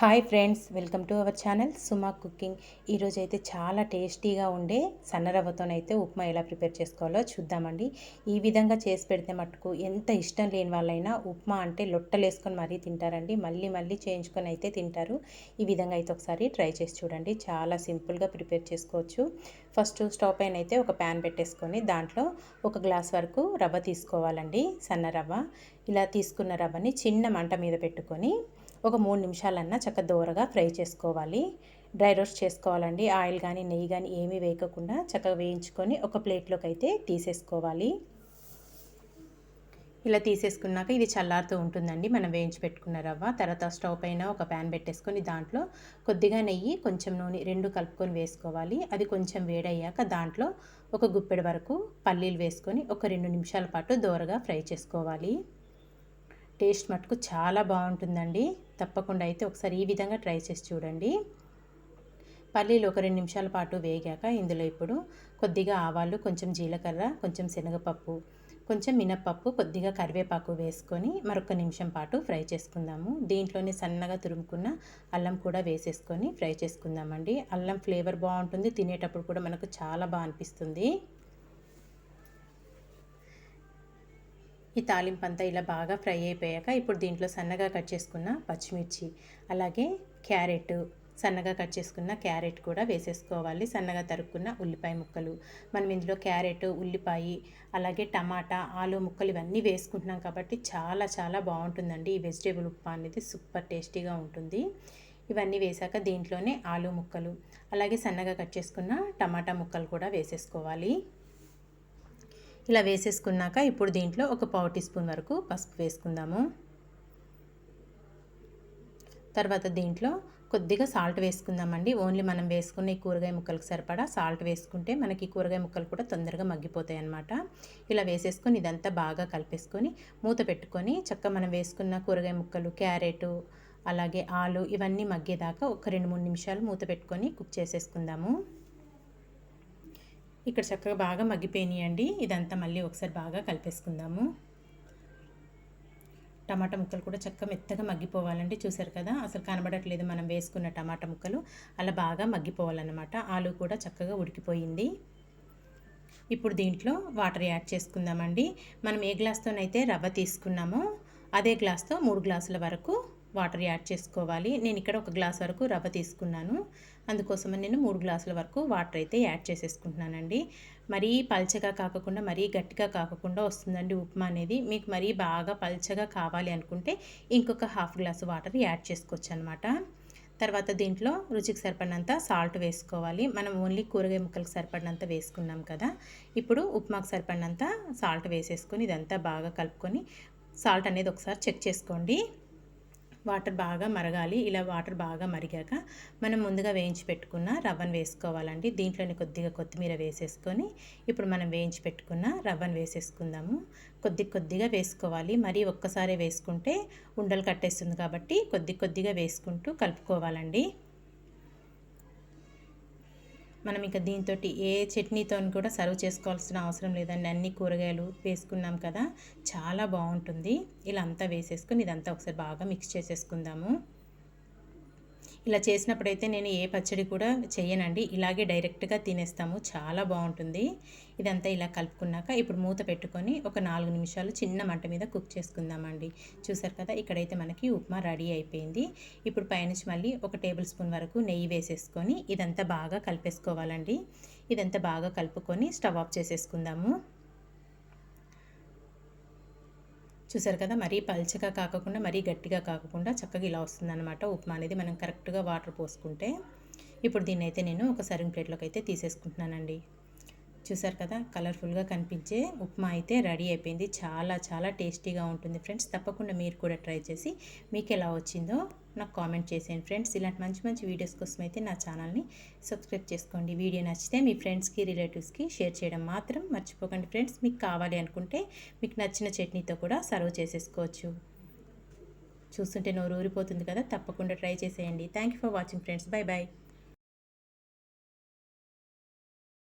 Hi friends welcome to our channel Suma cooking. ఈరోజు అయితే చాలా టేస్టీగా ఉండే సన్న రవ్వతోనైతే ఉప్మా ఎలా ప్రిపేర్ చేసుకోవాలో చూద్దామండి. ఈ విధంగా చేసి పెడితే మటుకు ఎంత ఇష్టం లేని వాళ్ళైనా ఉప్మా అంటే లొట్టలేసుకొని మరీ తింటారండి. మళ్ళీ మళ్ళీ చేయించుకొని అయితే తింటారు. ఈ విధంగా అయితే ఒకసారి ట్రై చేసి చూడండి. చాలా సింపుల్గా ప్రిపేర్ చేసుకోవచ్చు. ఫస్ట్ స్టవ్ పైన అయితే ఒక ప్యాన్ పెట్టేసుకొని దాంట్లో ఒక గ్లాస్ వరకు రవ్వ తీసుకోవాలండి సన్న రవ్వ. ఇలా తీసుకున్న రవ్వని చిన్న మంట మీద పెట్టుకొని ఒక మూడు నిమిషాలన్నా చక్క దోరగా ఫ్రై చేసుకోవాలి. డ్రై రోస్ట్ చేసుకోవాలండి. ఆయిల్ కానీ నెయ్యి కానీ ఏమీ వేయకుండా చక్కగా వేయించుకొని ఒక ప్లేట్లోకి అయితే తీసేసుకోవాలి. ఇలా తీసేసుకున్నాక ఇది చల్లారుతూ ఉంటుందండి. మనం వేయించి పెట్టుకున్న రవ్వ తర్వాత స్టవ్ పైన ఒక ప్యాన్ పెట్టేసుకొని దాంట్లో కొద్దిగా నెయ్యి కొంచెం నూనె రెండు కలుపుకొని వేసుకోవాలి. అది కొంచెం వేడయ్యాక దాంట్లో ఒక గుప్పెడు వరకు పల్లీలు వేసుకొని ఒక రెండు నిమిషాల పాటు దోరగా ఫ్రై చేసుకోవాలి. టేస్ట్ మటుకు చాలా బాగుంటుందండి. తప్పకుండా అయితే ఒకసారి ఈ విధంగా ట్రై చేసి చూడండి. పల్లీలు ఒక రెండు నిమిషాల పాటు వేగాక ఇందులో ఇప్పుడు కొద్దిగా ఆవాలు కొంచెం జీలకర్ర కొంచెం శనగపప్పు కొంచెం మినప్పప్పు కొద్దిగా కరివేపాకు వేసుకొని మరొక నిమిషం పాటు ఫ్రై చేసుకుందాము. దీంట్లోనే సన్నగా తురుముకున్న అల్లం కూడా వేసేసుకొని ఫ్రై చేసుకుందామండి. అల్లం ఫ్లేవర్ బాగుంటుంది తినేటప్పుడు కూడా మనకు చాలా బాగా అనిపిస్తుంది. ఈ తాలింపు అంతా ఇలా బాగా ఫ్రై అయిపోయాక ఇప్పుడు దీంట్లో సన్నగా కట్ చేసుకున్న పచ్చిమిర్చి అలాగే క్యారెట్ సన్నగా కట్ చేసుకున్న క్యారెట్ కూడా వేసేసుకోవాలి. సన్నగా తరుక్కున్న ఉల్లిపాయ ముక్కలు మనం ఇందులో క్యారెట్ ఉల్లిపాయ అలాగే టమాటా ఆలు ముక్కలు ఇవన్నీ వేసుకుంటున్నాం కాబట్టి చాలా చాలా బాగుంటుందండి. ఈ వెజిటేబుల్ ఉప్మా అనేది సూపర్ టేస్టీగా ఉంటుంది. ఇవన్నీ వేసాక దీంట్లోనే ఆలు ముక్కలు అలాగే సన్నగా కట్ చేసుకున్న టమాటా ముక్కలు కూడా వేసేసుకోవాలి. ఇలా వేసేసుకున్నాక ఇప్పుడు దీంట్లో ఒక పావు టీ స్పూన్ వరకు పసుపు వేసుకుందాము. తర్వాత దీంట్లో కొద్దిగా సాల్ట్ వేసుకుందామండి. ఓన్లీ మనం వేసుకున్న ఈ కూరగాయ ముక్కలకు సరిపడా సాల్ట్ వేసుకుంటే మనకి కూరగాయ ముక్కలు కూడా తొందరగా మగ్గిపోతాయి అన్నమాట. ఇలా వేసేసుకొని ఇదంతా బాగా కలిపేసుకొని మూత పెట్టుకొని చక్క మనం వేసుకున్న కూరగాయ ముక్కలు క్యారెట్ అలాగే ఆలు ఇవన్నీ మగ్గేదాకా ఒక రెండు మూడు నిమిషాలు మూత పెట్టుకొని కుక్ చేసేసుకుందాము. ఇక్కడ చక్కగా బాగా మగ్గిపోయినాయండి. ఇదంతా మళ్ళీ ఒకసారి బాగా కలిపేసుకుందాము. టమాటా ముక్కలు కూడా చక్కగా మెత్తగా మగ్గిపోవాలండి. చూసారు కదా అసలు కనబడట్లేదు మనం వేసుకున్న టమాటా ముక్కలు. అలా బాగా మగ్గిపోవాలన్నమాట. ఆలు కూడా చక్కగా ఉడికిపోయింది. ఇప్పుడు దీంట్లో వాటర్ యాడ్ చేసుకుందామండి. మనం ఏ గ్లాస్తోనైతే రవ్వ తీసుకున్నామో అదే గ్లాస్తో మూడు గ్లాసుల వరకు వాటర్ యాడ్ చేసుకోవాలి. నేను ఇక్కడ ఒక గ్లాస్ వరకు రవ్వ తీసుకున్నాను. అందుకోసమని నేను మూడు గ్లాసుల వరకు వాటర్ అయితే యాడ్ చేసేసుకుంటున్నానండి. మరీ పల్చగా కాకుండా మరీ గట్టిగా కాకుండా వస్తుందండి ఉప్మా అనేది. మీకు మరీ బాగా పల్చగా కావాలి అనుకుంటే ఇంకొక హాఫ్ గ్లాసు వాటర్ యాడ్ చేసుకోవచ్చు అనమాట తర్వాత దీంట్లో రుచికి సరిపడినంత సాల్ట్ వేసుకోవాలి. మనం ఓన్లీ కూరగాయ ముక్కలకు సరిపడినంత వేసుకున్నాం కదా. ఇప్పుడు ఉప్మాకు సరిపడినంత సాల్ట్ వేసేసుకొని ఇదంతా బాగా కలుపుకొని సాల్ట్ అనేది ఒకసారి చెక్ చేసుకోండి. వాటర్ బాగా మరగాలి. ఇలా వాటర్ బాగా మరిగాక మనం ముందుగా వేయించి పెట్టుకున్న రవ్వను వేసుకోవాలండి. దీంట్లోనే కొద్దిగా కొత్తిమీర వేసేసుకొని ఇప్పుడు మనం వేయించి పెట్టుకున్న రవ్వను వేసేసుకుందాము. కొద్ది కొద్దిగా వేసుకోవాలి. మరీ ఒక్కసారి వేసుకుంటే ఉండలు కట్టేస్తుంది కాబట్టి కొద్ది కొద్దిగా వేసుకుంటూ కలుపుకోవాలండి. మనం ఇక దీంతో ఏ చట్నీతో కూడా సర్వ్ చేసుకోవాల్సిన అవసరం లేదండి. అన్ని కూరగాయలు వేసుకున్నాం కదా చాలా బాగుంటుంది. ఇలా అంతా వేసేసుకుని ఇదంతా ఒకసారి బాగా మిక్స్ చేసేసుకుందాము. ఇలా చేసినప్పుడైతే నేను ఏ పచ్చడి కూడా చేయనండి ఇలాగే డైరెక్ట్గా తినేస్తాము. చాలా బాగుంటుంది. ఇదంతా ఇలా కలుపుకున్నాక ఇప్పుడు మూత పెట్టుకొని ఒక నాలుగు నిమిషాలు చిన్న మంట మీద కుక్ చేసుకుందామండి. చూసారు కదా ఇక్కడైతే మనకి ఉప్మా రెడీ అయిపోయింది. ఇప్పుడు పైనుంచి మళ్ళీ ఒక టేబుల్ స్పూన్ వరకు నెయ్యి వేసేసుకొని ఇదంతా బాగా కలిపేసుకోవాలండి. ఇదంతా బాగా కలుపుకొని స్టవ్ ఆఫ్ చేసేసుకుందాము. చూసారు కదా మరీ పల్చగా కాకుండా మరీ గట్టిగా కాకుండా చక్కగా ఇలా వస్తుందన్నమాట. ఉప్మా అనేది మనం కరెక్ట్గా వాటర్ పోసుకుంటే ఇప్పుడు దీన్ని అయితే నేను ఒక సర్వింగ్ ప్లేట్లోకి అయితే తీసేసుకుంటున్నానండి. చూసారు కదా కలర్ఫుల్గా కనిపించే ఉప్మా అయితే రెడీ అయిపోయింది. చాలా చాలా టేస్టీగా ఉంటుంది ఫ్రెండ్స్. తప్పకుండా మీరు కూడా ట్రై చేసి మీకు ఎలా వచ్చిందో నాకు కామెంట్ చేసేయండి ఫ్రెండ్స్. ఇలాంటి మంచి మంచి వీడియోస్ కోసం అయితే నా ఛానల్ని సబ్స్క్రైబ్ చేసుకోండి. వీడియో నచ్చితే మీ ఫ్రెండ్స్కి రిలేటివ్స్కి షేర్ చేయడం మాత్రం మర్చిపోకండి ఫ్రెండ్స్. మీకు కావాలి అనుకుంటే మీకు నచ్చిన చట్నీతో కూడా సర్వ్ చేసేసుకోవచ్చు. చూస్తుంటే నోరు ఊరిపోతుంది కదా తప్పకుండా ట్రై చేసేయండి. Thank you for watching friends bye bye